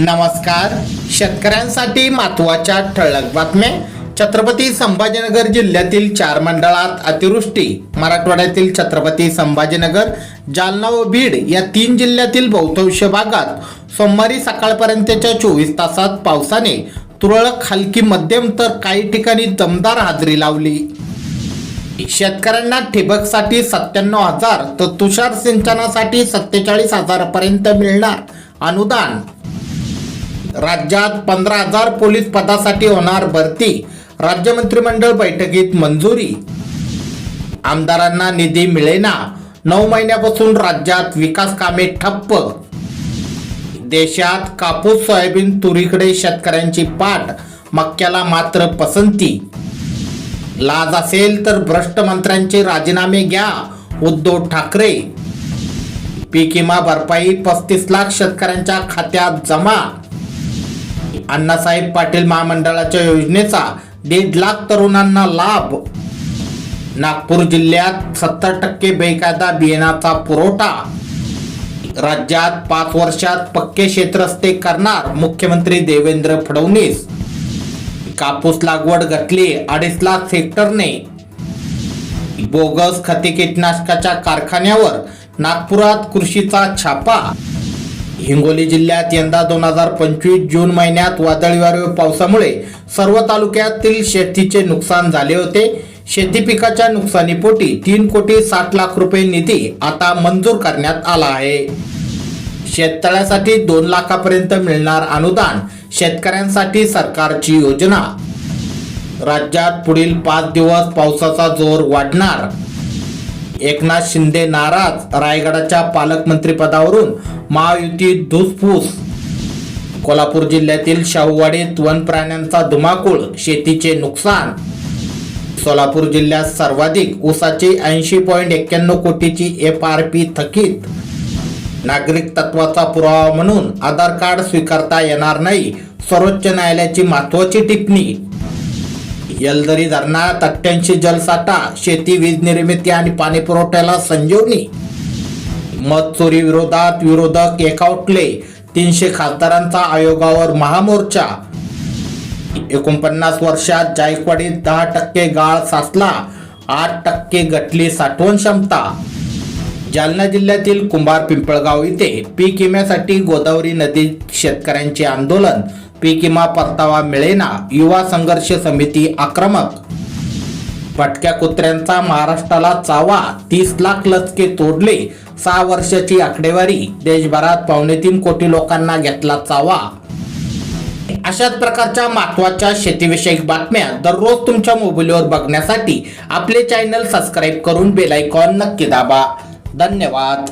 नमस्कार. शेतकऱ्यांसाठी महत्त्वाच्या ठळक बातम्या. छत्रपती संभाजीनगर जिल्ह्यातील चार मंडळात अतिवृष्टी. मराठवाड्यातील छत्रपती संभाजीनगर जालना व बीड या तीन जिल्ह्यातील बहुतांश भागात सोमवारी सकाळपर्यंतच्या चोवीस तासात पावसाने तुरळक हलकी मध्यम तर काही ठिकाणी दमदार हाजरी लावली. शेतकऱ्यांना ठिबकसाठी सत्त्याण्णव हजार तर तुषार सिंचनासाठी सत्तेचाळीस हजारापर्यंत मिळणार अनुदान. राज्यात पंधरा हजार पोलीस पदासाठी होणार भरती. राज्य मंत्रिमंडळ बैठकीत मंजुरी. आमदारांना निधी मिळेना. नऊ महिन्यापासून राज्यात विकास कामे ठप्प. देशात कापूस सोयाबीन तुरीकडे शेतकऱ्यांची पाठ. मक्याला मात्र पसंती. लाज असेल तर भ्रष्ट मंत्र्यांचे राजीनामे घ्या उद्धव ठाकरे. पीक विमा भरपाई पस्तीस लाख शेतकऱ्यांच्या खात्यात जमा. अण्णासाहेब पाटील महामंडळाच्या योजनेचा दीड लाख तरुणांना लाभ. नागपूर जिल्ह्यात सत्तर टक्के बेकायदा बियाणाचा पुरवठा. राज्यात पाच वर्षात पक्के शेतरस्ते करणार मुख्यमंत्री देवेंद्र फडणवीस. कापूस लागवड घटली अडीच लाख हेक्टरने. बोगस खते कीटनाशकाच्या कारखान्यावर नागपुरात कृषीचा छापा. हिंगोली जिल्ह्यात यंदा दोन हजार पंचवीस जून महिन्यात वादळी वारे पावसामुळे सर्व तालुक्यातील शेतीचे नुकसान झाले होते. शेती पिकाच्या नुकसानीपोटी तीन कोटी साठ लाख रुपये निधी आता मंजूर करण्यात आला आहे. शेततळ्यासाठी दोन लाखापर्यंत मिळणार अनुदान शेतकऱ्यांसाठी सरकारची योजना. राज्यात पुढील पाच दिवस पावसाचा जोर वाढणार. एकनाथ शिंदे नाराज रायगडाच्या पालकमंत्रीपदावरून महायुती धुसफूस. कोल्हापूर जिल्ह्यातील शाहूवाडीत वन प्राण्यांचा धुमाकूळ शेतीचे नुकसान. सोलापूर जिल्ह्यात सर्वाधिक ऊसाची ऐंशी पॉईंट एक्क्याण्णव कोटीची एफ आर पी थकीत. नागरिक तत्वाचा पुरावा म्हणून आधार कार्ड स्वीकारता येणार नाही. सर्वोच्च न्यायालयाची महत्वाची टिप्पणी. येलदरी धरणात अठ्ठ्याऐंशी जलसाठा शेती वीज निर्मिती आणि पाणी पुरवठ्याला संजीवनी. मत चोरी विरोधात विरोधक एकावटले. तीनशे खासदारांचा आयोगावर महामोर्चा. एकोणपन्नास वर्षात जायकवाडीत दहा टक्के गाळ साचला. आठ टक्के गटली साठवण क्षमता. जालना जिल्ह्यातील कुंभार पिंपळगाव इथे पीक विम्यासाठी गोदावरी नदीत शेतकऱ्यांचे आंदोलन. पीक परतावा मिळेना युवा संघर्ष समिती आक्रमक. भटक्या कुत्र्यांचा महाराष्ट्राला चावा तीस लाख लचके तोडले सहा वर्षाची आकडेवारी देशभरात पावणे तीन कोटी लोकांना घेतला चावा. अशाच प्रकारच्या महत्त्वाच्या शेतीविषयक बातम्या दररोज तुमच्या मोबाईलवर बघण्यासाठी आपले चॅनल सबस्क्राईब करून बेलायकॉन नक्की दाबा. धन्यवाद.